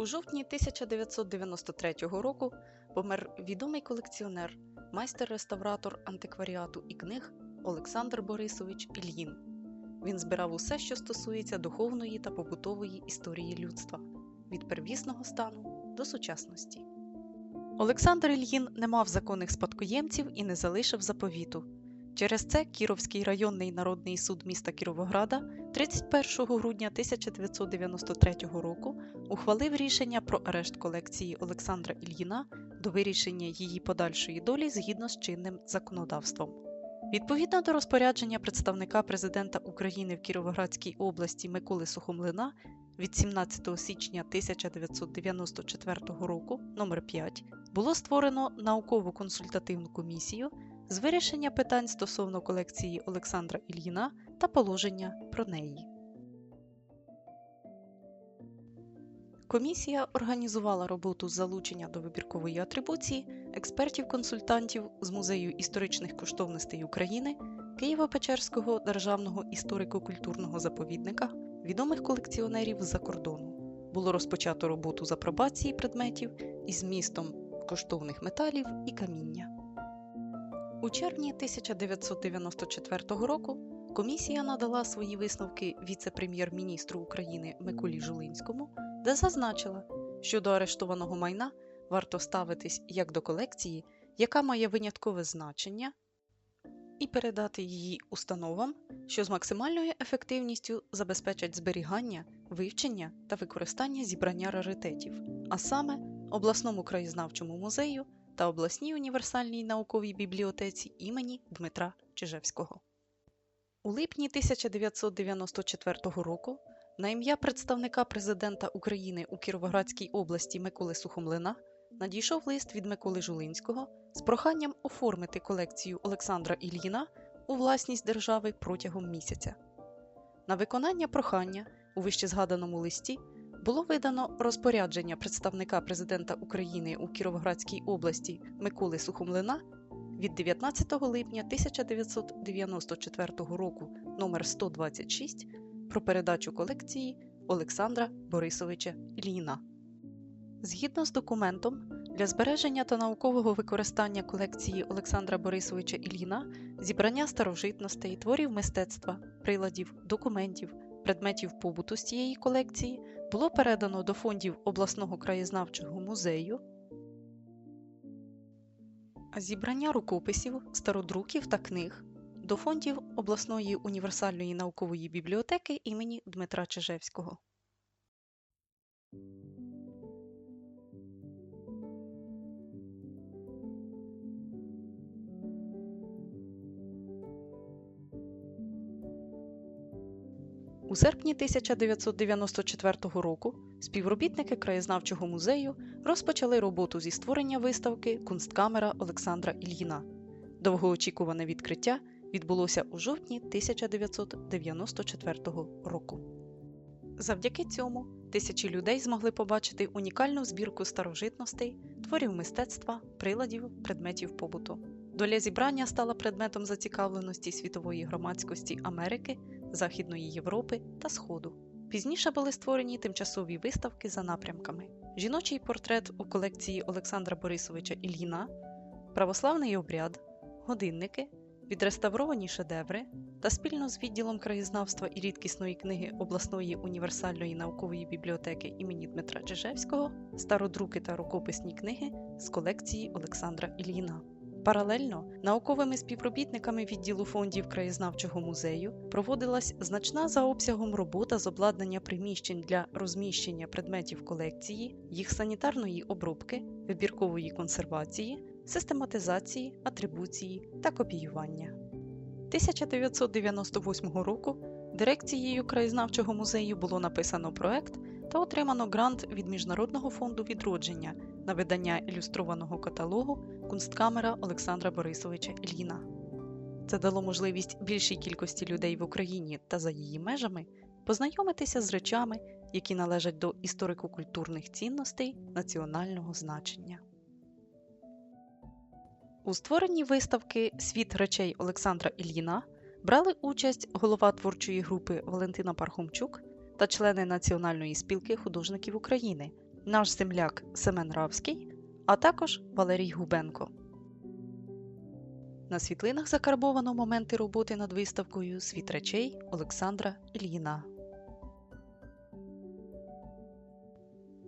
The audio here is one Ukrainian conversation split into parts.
У жовтні 1993 року помер відомий колекціонер, майстер-реставратор антикваріату і книг Олександр Борисович Ільїн. Він збирав усе, що стосується духовної та побутової історії людства від первісного стану до сучасності. Олександр Ільїн не мав законних спадкоємців і не залишив заповіту. Через це Кіровський районний народний суд міста Кіровограда 31 грудня 1993 року ухвалив рішення про арешт колекції Олександра Ільїна до вирішення її подальшої долі згідно з чинним законодавством. Відповідно до розпорядження представника президента України в Кіровоградській області Миколи Сухомлина від 17 січня 1994 року номер 5 було створено наукову консультативну комісію з вирішення питань стосовно колекції Олександра Ільїна та положення про неї. Комісія організувала роботу з залучення до вибіркової атрибуції експертів-консультантів з Музею історичних коштовностей України, Києво-Печерського державного історико-культурного заповідника, відомих колекціонерів з-за кордону. Було розпочато роботу з апробації предметів із змістом коштовних металів і каміння. У червні 1994 року комісія надала свої висновки віце-прем'єр-міністру України Миколі Жулинському, де зазначила, що до арештованого майна варто ставитись як до колекції, яка має виняткове значення, і передати її установам, що з максимальною ефективністю забезпечать зберігання, вивчення та використання зібрання раритетів, а саме обласному краєзнавчому музею та обласній універсальній науковій бібліотеці імені Дмитра Чижевського. У липні 1994 року на ім'я представника президента України у Кіровоградській області Миколи Сухомлина надійшов лист від Миколи Жулинського з проханням оформити колекцію Олександра Ільїна у власність держави протягом місяця. На виконання прохання у вищезгаданому листі було видано розпорядження представника президента України у Кіровоградській області Миколи Сухомлина від 19 липня 1994 року номер 126 про передачу колекції Олександра Борисовича Ільїна. Згідно з документом, для збереження та наукового використання колекції Олександра Борисовича Ільїна, зібрання старожитностей, творів мистецтва, приладів, документів, предметів побуту з цієї колекції було передано до фондів обласного краєзнавчого музею, зібрання рукописів, стародруків та книг до фондів обласної універсальної наукової бібліотеки імені Дмитра Чижевського. У серпні 1994 року співробітники краєзнавчого музею розпочали роботу зі створення виставки Кунсткамера Олександра Ільїна. Довгоочікуване відкриття відбулося у жовтні 1994 року. Завдяки цьому тисячі людей змогли побачити унікальну збірку старожитностей, творів мистецтва, приладів, предметів побуту. Доля зібрання стала предметом зацікавленості світової громадськості Америки, Західної Європи та Сходу. Пізніше були створені тимчасові виставки за напрямками: жіночий портрет у колекції Олександра Борисовича Ільїна, православний обряд, годинники, відреставровані шедеври та спільно з відділом краєзнавства і рідкісної книги обласної універсальної наукової бібліотеки імені Дмитра Чижевського, стародруки та рукописні книги з колекції Олександра Ільїна. Паралельно науковими співробітниками відділу фондів краєзнавчого музею проводилась значна за обсягом робота з обладнання приміщень для розміщення предметів колекції, їх санітарної обробки, вибіркової консервації, систематизації, атрибуції та копіювання. 1998 року дирекцією краєзнавчого музею було написано проект та отримано грант від Міжнародного фонду відродження на видання ілюстрованого каталогу Кунсткамера Олександра Борисовича Ільїна. Це дало можливість більшій кількості людей в Україні та за її межами познайомитися з речами, які належать до історико-культурних цінностей національного значення. У створенні виставки Світ речей Олександра Ільїна брали участь голова творчої групи Валентина Пархомчук та члени Національної спілки художників України наш земляк Семен Равський, а також Валерій Губенко. На світлинах закарбовано моменти роботи над виставкою Світ речей Олександра Ільїна.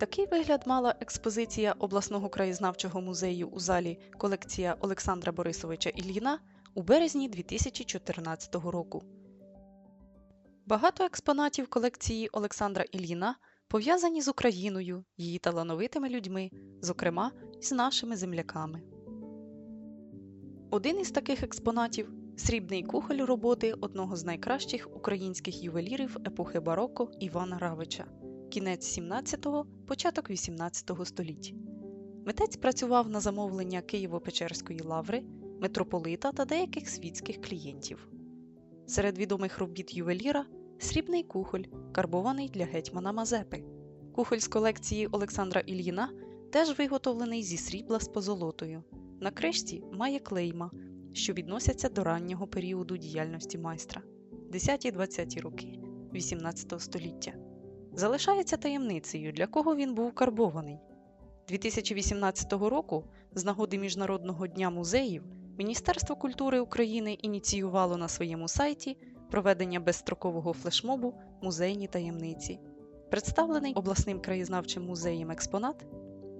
Такий вигляд мала експозиція обласного краєзнавчого музею у залі колекція Олександра Борисовича Ільїна у березні 2014 року. Багато експонатів колекції Олександра Ільїна пов'язані з Україною, її талановитими людьми, зокрема з нашими земляками. Один із таких експонатів срібний кухоль роботи одного з найкращих українських ювелірів епохи бароко Івана Равича, кінець 17-го, початок 18 століть. Митець працював на замовлення Києво-Печерської лаври, митрополита та деяких світських клієнтів. Серед відомих робіт ювеліра срібний кухоль, карбований для гетьмана Мазепи. Кухоль з колекції Олександра Ільїна теж виготовлений зі срібла з позолотою. На кришці має клейма, що відносяться до раннього періоду діяльності майстра 10-20 роки 18 століття. Залишається таємницею, для кого він був карбований. 2018 року, з нагоди Міжнародного дня музеїв, Міністерство культури України ініціювало на своєму сайті проведення безстрокового флешмобу Музейні таємниці. Представлений обласним краєзнавчим музеєм експонат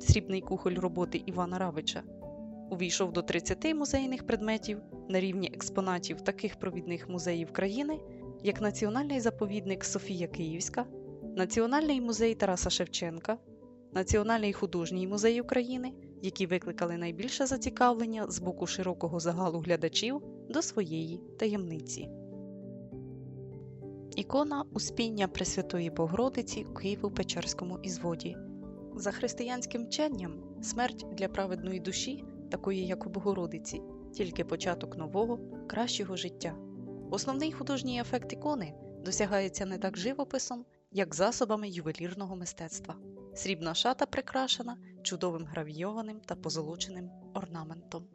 Срібний кухоль роботи Івана Равича увійшов до 30 музейних предметів на рівні експонатів таких провідних музеїв країни, як Національний заповідник Софія Київська, Національний музей Тараса Шевченка, Національний художній музей України, які викликали найбільше зацікавлення з боку широкого загалу глядачів до своєї таємниці. Ікона Успіння Пресвятої Богородиці у Києво-Печерському ізводі. За християнським вченням, смерть для праведної душі, такої як у Богородиці, тільки початок нового, кращого життя. Основний художній ефект ікони досягається не так живописом, як засобами ювелірного мистецтва. Срібна шата прикрашена чудовим гравійованим та позолоченим орнаментом.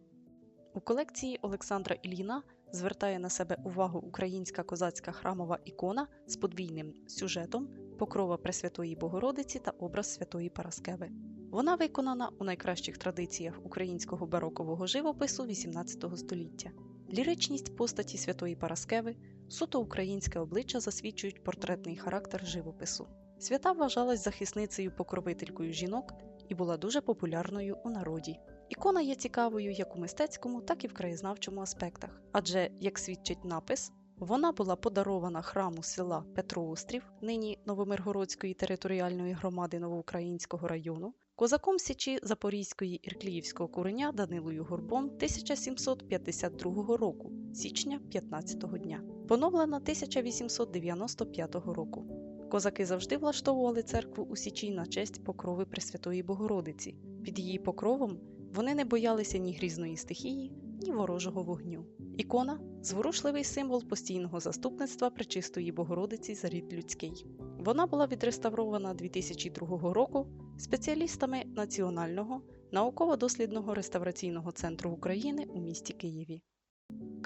У колекції Олександра Ільїна звертає на себе увагу українська козацька храмова ікона з подвійним сюжетом покрова Пресвятої Богородиці та образ Святої Параскеви. Вона виконана у найкращих традиціях українського барокового живопису XVIII століття. Ліричність постаті Святої Параскеви, суто українське обличчя засвідчують портретний характер живопису. Свята вважалась захисницею покровителькою жінок і була дуже популярною у народі. Ікона є цікавою як у мистецькому, так і в краєзнавчому аспектах, адже, як свідчить напис, вона була подарована храму села Петроострів, нині Новомиргородської територіальної громади Новоукраїнського району, козаком Січі Запорізької Іркліївського куреня Данилою Горбом 1752 року, січня 15-го дня, поновлена 1895 року. Козаки завжди влаштовували церкву у Січі на честь покрови Пресвятої Богородиці. Під її покровом вони не боялися ні грізної стихії, ні ворожого вогню. Ікона зворушливий символ постійного заступництва Пречистої Богородиці за рід людський. Вона була відреставрована 2002 року спеціалістами Національного науково-дослідного реставраційного центру України у місті Києві.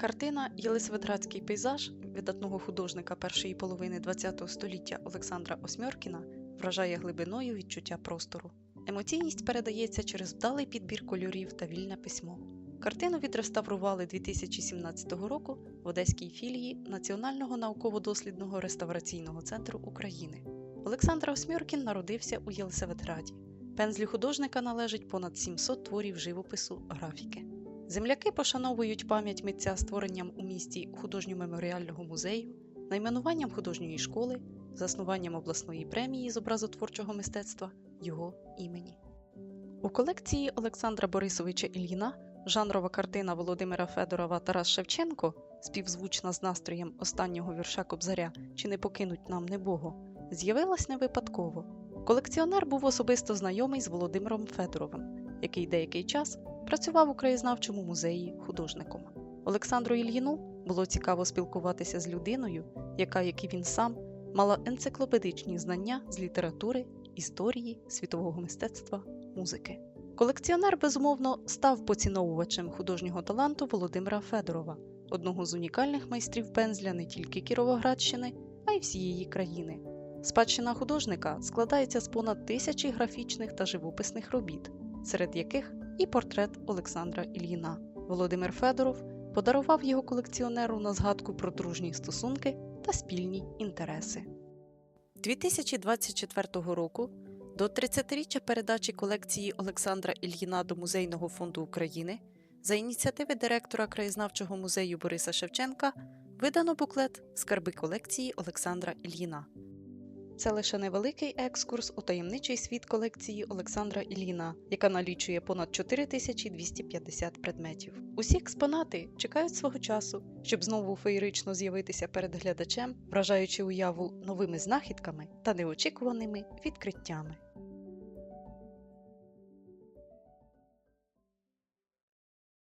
Картина Єлисаветградський пейзаж видатного художника першої половини ХХ століття Олександра Осьмьоркіна вражає глибиною відчуття простору. Емоційність передається через вдалий підбір кольорів та вільне письмо. Картину відреставрували 2017 року в Одеській філії Національного науково-дослідного реставраційного центру України. Олександр Осьмьоркін народився у Єлисаветграді. Пензлі художника належить понад 700 творів живопису графіки. Земляки пошановують пам'ять митця створенням у місті художньо-меморіального музею, найменуванням художньої школи, заснуванням обласної премії з образотворчого мистецтва його імені. У колекції Олександра Борисовича Ільїна жанрова картина Володимира Федорова Тарас Шевченко, співзвучна з настроєм останнього вірша Кобзаря Чи не покинуть нам небого, з'явилась не випадково. Колекціонер був особисто знайомий з Володимиром Федоровим, який деякий час працював у краєзнавчому музеї художником. Олександру Ільїну було цікаво спілкуватися з людиною, яка, як і він сам, мала енциклопедичні знання з літератури, історії, світового мистецтва, музики. Колекціонер, безумовно, став поціновувачем художнього таланту Володимира Федорова, одного з унікальних майстрів пензля не тільки Кіровоградщини, а й всієї країни. Спадщина художника складається з понад тисячі графічних та живописних робіт, серед яких і портрет Олександра Ільїна. Володимир Федоров подарував його колекціонеру на згадку про дружні стосунки та спільні інтереси. 2024 року до 30-річчя передачі колекції Олександра Ільїна до Музейного фонду України за ініціативи директора краєзнавчого музею Бориса Шевченка видано буклет Скарби колекції Олександра Ільїна. Це лише невеликий екскурс у таємничий світ колекції Олександра Іліна, яка налічує понад 4250 предметів. Усі експонати чекають свого часу, щоб знову феєрично з'явитися перед глядачем, вражаючи уяву новими знахідками та неочікуваними відкриттями.